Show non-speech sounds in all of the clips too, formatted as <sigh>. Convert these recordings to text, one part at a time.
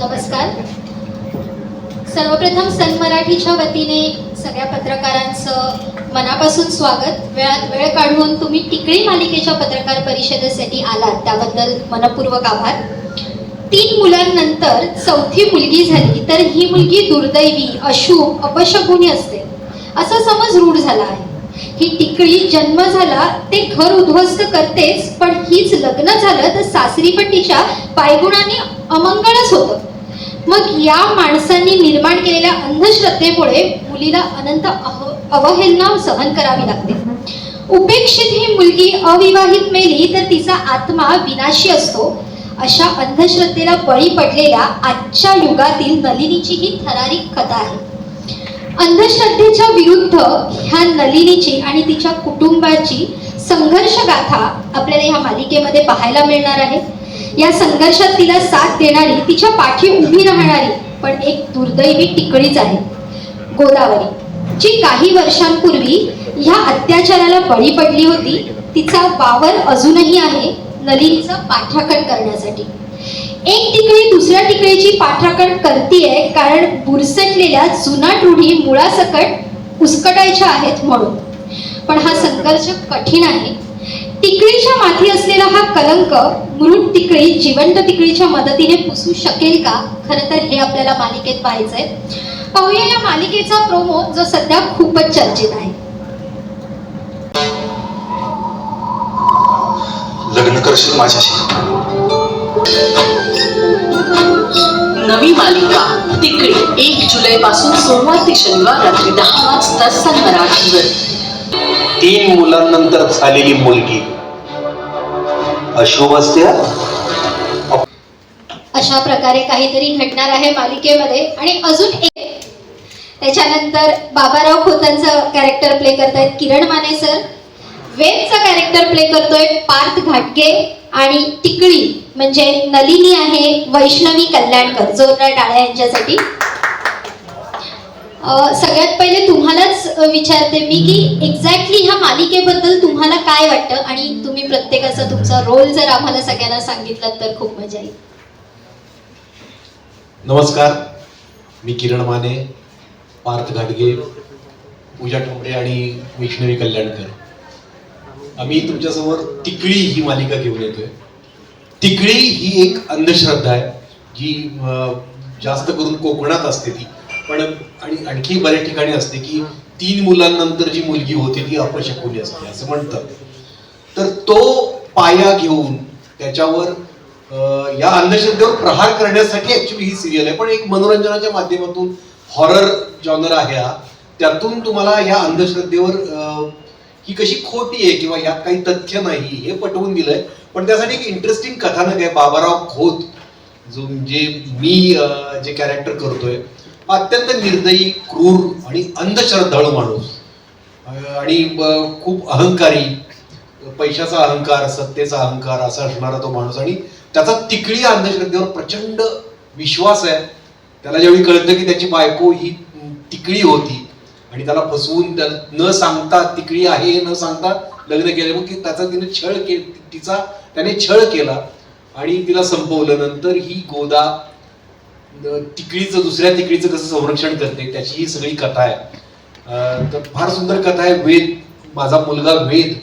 नमस्कार. सर्वप्रथम सन मराठीच्या वतीने सगळ्या पत्रकारांचं मनापासून स्वागत. वेळात वेळ काढून तुम्ही टिकळी मालिकेच्या पत्रकार परिषदेसाठी आलात त्याबद्दल मनपूर्वक आभार. तीन मुलांनंतर चौथी मुलगी झाली तर ही मुलगी दुर्दैवी अशुभ अपशकुनी असते. असा समज रूढ झाला आहे. ही टिकळी जन्म झाला ते घर उद्ध्वस्त करतेच पण हीच लग्न झालं तर सासरी पण पायगुणांनी अमंगळच होतं. मग या माणसांनी निर्माण केलेल्या अंधश्रद्धेमुळे मुलीला अनंत अवहेलना सहन करावी लागते. उपेक्षित ही मुलगी अविवाहित मेली तर तिचा आत्मा विनाशी असतो. अशा अंधश्रद्धेला बळी पडलेल्या आजच्या युगातील नलिनीची ही थरारी कथा आहे. अंधश्रद्धेच्या विरुद्ध ह्या नलिनीची आणि तिच्या कुटुंबाची संघर्ष गाथा आपल्याला ह्या मालिकेमध्ये पाहायला मिळणार आहे. या संघर्षात तिला साथ देणारी तिच्या पाठी उभी राहणारी पण एक दुर्दैवी टिकळीच आहे. गोदावरी जी काही वर्षांपूर्वी ह्या अत्याचाराला बळी पडली होती तिचा वावर अजूनही आहे नलिनीचा पाठाकण करण्यासाठी. एक टिकळी दुसऱ्या टिकळीची पाठराखण करतीये कारण बुरसटलेल्या जुनाट रूढी मुळासकट उसकटायच्या आहेत म्हणून. पण हा संघर्ष कठीण आहे. टिकळीच्या माथी असलेला हा कलंक मृत टिकळी जिवंत टिकळीच्या मदतीने पुसू शकेल का? खरं तर हे आपल्याला मालिकेत पाहायचंय. पाहूया या मालिकेचा प्रोमो जो सध्या खूपच चर्चित आहे. लग्न करशील माझ्याशी? नवी मालिका तिकडे एक जुलै पासून सोमवार ते शनिवार रात्री दहा वाजता सन मराठीवर तीन मुलांनंतर झालेली मुलगी. अशुभ असते? अशा प्रकारे काहीतरी घडणार आहे मालिकेमध्ये आणि अजून एक त्याच्यानंतर बाबाराव खोतांचं कॅरेक्टर प्ले करतायत किरण माने सर वेदचा कॅरेक्टर प्ले करतोय पार्थ घाटगे. आणि टिकळी म्हणजे नलिनी आहे वैष्णवी कल्याणकर जोरदार टाळ्या यांच्यासाठी. सगळ्यात पहिले तुम्हालाच विचारते मी की एक्झॅक्टली ह्या मालिकेबद्दल तुम्हाला काय वाटतं? आणि तुम्ही प्रत्येकाचा तुमचा रोल जर आम्हाला सगळ्यांना सांगितलं तर खूप मजा येईल. नमस्कार मी किरण माने पार्थ घाटगे पूजा ठोंबरे आणि वैष्णवी कल्याणकर. आम्ही तुमच्यासमोर तिकळी ही मालिका घेऊन येतोय. तिकळी ही एक अंधश्रद्धा आहे जी जास्त करून कोकणात असते ती. पण आणि आणखी बऱ्याच ठिकाणी असते की तीन मुलांनंतर जी मुलगी होते ती अपशकुनी असते असं म्हणतात. तर तो पाया घेऊन त्याच्यावर या अंधश्रद्धेवर प्रहार करण्यासाठी ऍक्च्युली ही सिरियल आहे. पण एक मनोरंजनाच्या माध्यमातून हॉरर जॉनर आहे हा. त्यातून तुम्हाला या अंधश्रद्धेवर ही कशी खोटी आहे किंवा यात काही तथ्य नाही हे पटवून दिलंय. पण त्यासाठी एक इंटरेस्टिंग कथानक आहे बाबाराव खोत जो म्हणजे जे मी जे कॅरेक्टर करतोय अत्यंत निर्दयी क्रूर आणि अंधश्रद्धाळू माणूस. आणि ब- खूप अहंकारी पैशाचा अहंकार सत्तेचा अहंकार असा असणारा तो माणूस. आणि त्याचा तिकडी अंधश्रद्धेवर प्रचंड विश्वास आहे. त्याला ज्यावेळी कळतं की त्याची बायको ही तिकडी होती आणि त्याला फसवून त्या- न सांगता तिकडी आहे हे न सांगता लग्न केलं. मग की त्याचा तिने छळ के तिचा त्याने छळ केला. आणि तिला संपवलं. नंतर ही गोदा तिकडीचं दुसऱ्या तिकडीचं कसं संरक्षण करते त्याची ही सगळी कथा आहे. तर फार सुंदर कथा आहे. वेद माझा मुलगा वेद.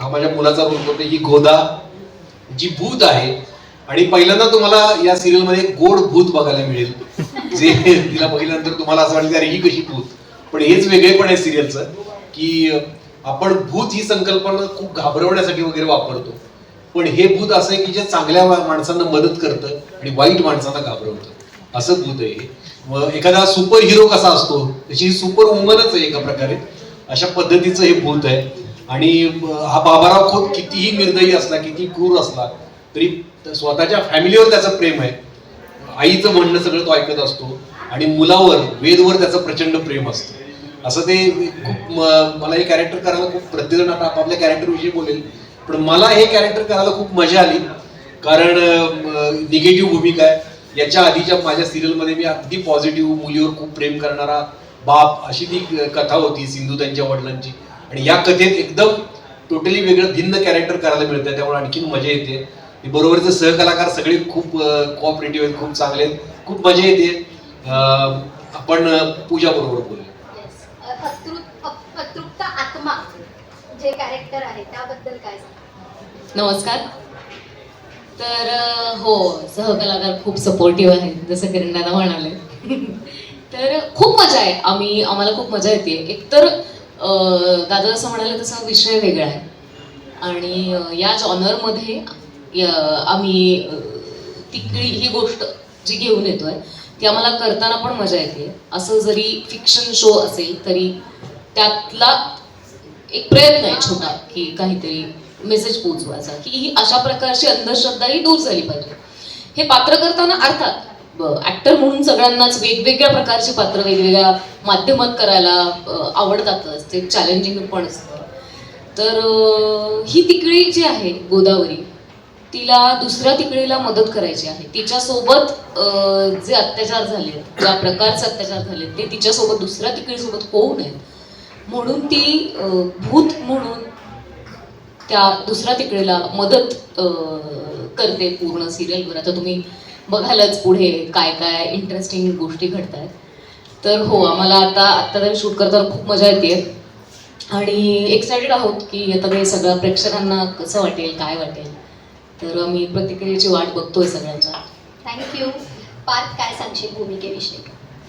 हा माझ्या मुलाचा रोल करतो ही गोदा जी भूत आहे आणि पहिल्यांदा तुम्हाला या सिरियलमध्ये गोड भूत बघायला मिळेल. जे तिला बघितल्यानंतर तुम्हाला असं वाटतं अरे ही कशी भूत. पण हेच वेगळेपण आहे सिरियलचं की आपण भूत ही संकल्पना खूप घाबरवण्यासाठी वगैरे वापरतो. पण हे भूत असं आहे की जे चांगल्या माणसांना मदत करतं आणि वाईट माणसांना घाबरवतं. असं भूत आहे मग एखादा सुपर हिरो कसा असतो? त्याची सुपर वुमनच आहे एका प्रकारे. अशा पद्धतीचं हे भूत आहे. आणि हा बाबाराव खोत कितीही निर्दयी असला किती क्रूर असला तरी स्वतःच्या फॅमिलीवर त्याचं प्रेम आहे. आईचं म्हणणं सगळं तो ऐकत असतो आणि मुलावर वेदवर त्याचं प्रचंड प्रेम असतं. असं ते खूप मला हे कॅरेक्टर करायला खूप प्रत्येकजण आता आपापल्या कॅरेक्टरविषयी बोलेल. पण मला हे कॅरेक्टर करायला खूप मजा आली. कारण निगेटिव्ह भूमिका आहे. याच्या आधीच्या माझ्या सिरियलमध्ये मी अगदी पॉझिटिव्ह मुलीवर खूप प्रेम करणारा बाप अशी ती कथा होती सिंधू त्यांच्या वडिलांची. आणि या कथेत एकदम टोटली वेगळं भिन्न कॅरेक्टर करायला मिळतं त्यामुळे आणखीन मजा येते. बरोबरचे सहकलाकार सगळे खूप कोऑपरेटिव्ह आहेत खूप चांगले आहेत खूप मजा येते. आपण पूजा बरोबर बोलूया. जे कॅरेक्टर आहे त्याबद्दल काय नमस्कार. तर हो सहकलाकार खूप सपोर्टिव्ह आहेत जसं किरण दादा म्हणाले. <laughs> तर खूप मजा आहे. आम्ही आम्हाला खूप मजा येते. एकतर दादा जसं म्हणाले तसा विषय वेगळा आहे. आणि या जॉनरमध्ये आम्ही तिकडी ही गोष्ट जी घेऊन येतोय ती आम्हाला करताना पण मजा येते. असं जरी फिक्शन शो असेल तरी त्यातला एक प्रयत्न आहे छोटा की काहीतरी मेसेज पोचवायचा की ही अशा प्रकारची अंधश्रद्धा ही दूर झाली पाहिजे. हे पात्र करताना अर्थात ॲक्टर म्हणून सगळ्यांनाच वेगवेगळ्या प्रकारची पात्र वेगवेगळ्या माध्यमात करायला आवडतातच ते चॅलेंजिंग पण असतं. तर ही तिकडी जी आहे गोदावरी तिला दुसऱ्या तिकडीला मदत करायची आहे. तिच्यासोबत जे अत्याचार झाले ज्या प्रकारचे अत्याचार झाले ते तिच्यासोबत दुसऱ्या तिकडीसोबत होऊ नयेत. म्हणून ती भूत म्हणून त्या दुसऱ्या तिकडीला मदत करते पूर्ण सिरियलवर. आता तुम्ही बघायलाच पुढे काय काय इंटरेस्टिंग गोष्टी घडत आहेत तर हो आम्हाला आता आत्ता तरी शूट करताना खूप मजा येते. आणि एक्सायटेड आहोत की आता हे सगळं प्रेक्षकांना कसं वाटेल काय वाटेल. तर आम्ही प्रतिक्रियेची वाट बघतोय सगळ्यांच्या. थँक्यू पार्थ काय सांगशील भूमिकेविषयी?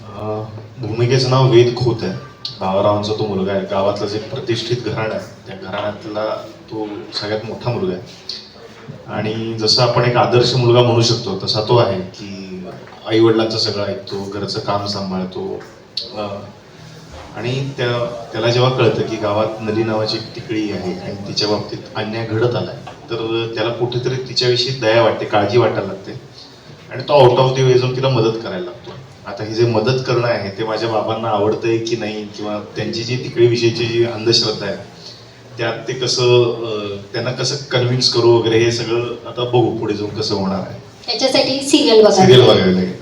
अं, भूमिकेचं नाव वेद खोत आहे. भावारावांचा तो मुलगा आहे. गावातलं जे प्रतिष्ठित घराणं आहे. त्या घराण्यातला तो सगळ्यात मोठा मुलगा आहे. आणि जसं आपण एक आदर्श मुलगा म्हणू शकतो तसा तो आहे की आई वडिलांचं सगळं ऐकतो घरचं काम सांभाळतो. अं, आणि त्या त्याला जेव्हा कळतं की गावात नदी नावाची एक टिकळी आहे आणि तिच्या बाबतीत अन्याय घडत आलाय तर त्याला कुठेतरी तिच्याविषयी दया वाटते काळजी वाटायला लागते. आणि तो आउट ऑफ द वे जाऊन तिला मदत करायला लागतो. आता ही जे मदत करणं आहे ते माझ्या बाबांना आवडतंय की नाही किंवा त्यांची जी तिकडे विषयीची जी अंधश्रद्धा आहे त्यात ते कसं त्यांना कसं कन्व्हिन्स करू वगैरे हे सगळं आता बघू पुढे जाऊन कसं होणार आहे. त्याच्यासाठी सिरियल सिरियल बघा बघायला लागेल.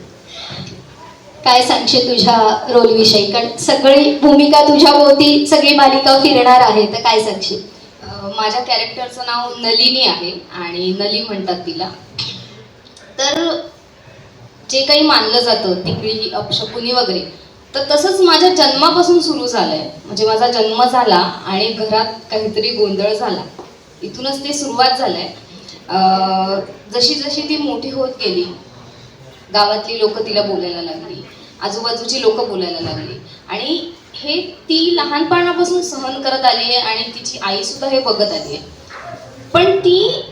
काय सांगशील तुझ्या रोलविषयी कारण सगळी भूमिका तुझ्या भोवती सगळी मालिका फिरणार आहे तर काय सांगशील? माझ्या कॅरेक्टरचं नाव नलिनी आहे आणि नली म्हणतात तिला. तर जे काही मानलं जातं तिकडी अपशकुनी वगैरे तर तसंच माझ्या जन्मापासून सुरू झालं आहे म्हणजे माझा जन्म झाला आणि घरात काहीतरी गोंधळ झाला. इथूनच ते सुरुवात झालं आहे जशी जशी ती मोठी होत गेली गावातली लोक तिला बोलायला लागली आजूबाजूची लोक बोलायला लागली. आणि हे ती लहानपणापासून सहन करत आली आहे आणि तिची आई सुद्धा हे बघत आली आहे. पण ती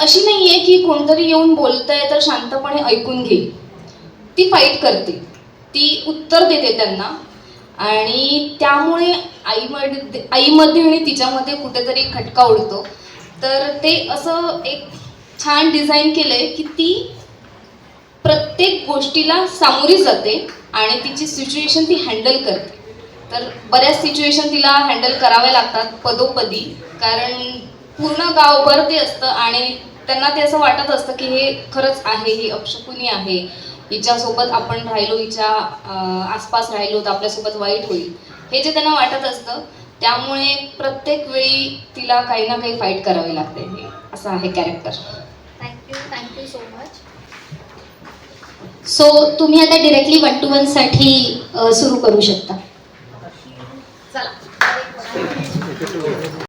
अशी नाही आहे की कोणतरी येऊन बोलतंय तर शांतपणे ऐकून घेईल. ती फाईट करते. ती उत्तर देते त्यांना. आणि त्यामुळे आईमध्ये आईमध्ये आणि तिच्यामध्ये कुठेतरी खटका उडतो. तर ते असं एक छान डिझाईन केलं आहे की ती प्रत्येक गोष्टीला सामोरी जाते आणि तिची सिच्युएशन ती हँडल करते. तर बऱ्याच सिच्युएशन तिला हँडल कराव्या लागतात पदोपदी. कारण पूर्ण गावभर ते असतं आणि त्यांना ते असं वाटत असतं की हे खरंच आहे ही अपशकुनी आहे. हिच्यासोबत आपण राहिलो हिच्या आसपास राहिलो तर आपल्यासोबत वाईट होईल. हे जे त्यांना वाटत असतं त्यामुळे प्रत्येक वेळी तिला काही ना काही फाईट करावी लागते. हे असं आहे character thank you thank you so much so तुम्ही आता डिरेक्टली वन टू वनसाठी सुरू करू शकता.